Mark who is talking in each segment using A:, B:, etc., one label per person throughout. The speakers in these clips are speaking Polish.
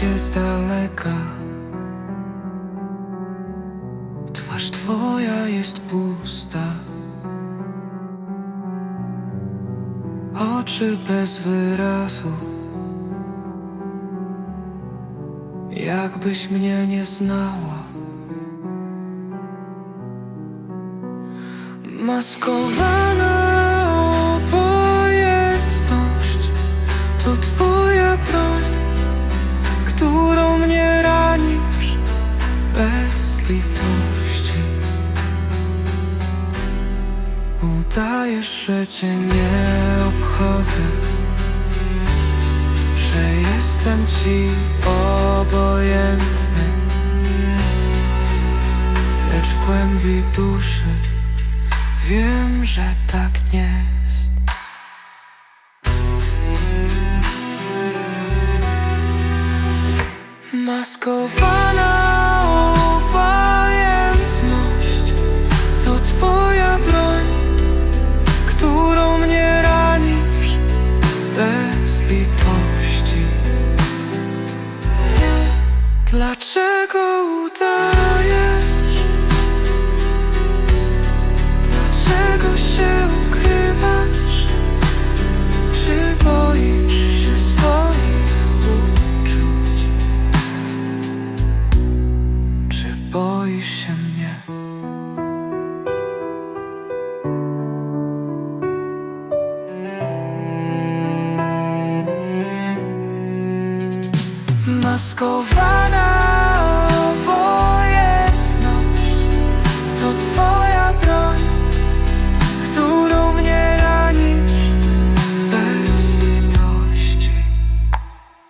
A: cię z daleka. Twarz twoja jest pusta. Oczy bez wyrazu. Jakbyś mnie nie znała. Maskowana którą mnie ranisz bez litości. Udajesz, że cię nie obchodzę, że jestem ci obojętny, lecz w głębi duszy wiem, że tak nie jest. Maskowana Maskowana obojętność to twoja broń, którą mnie ranisz bez litości.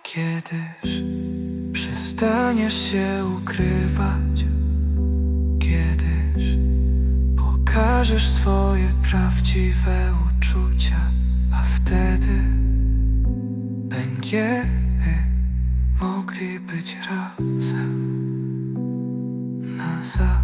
A: Kiedyż przestaniesz się ukrywać, kiedyś pokażesz swoje prawdziwe uczucia, a wtedy będziemy кріпить разом назад.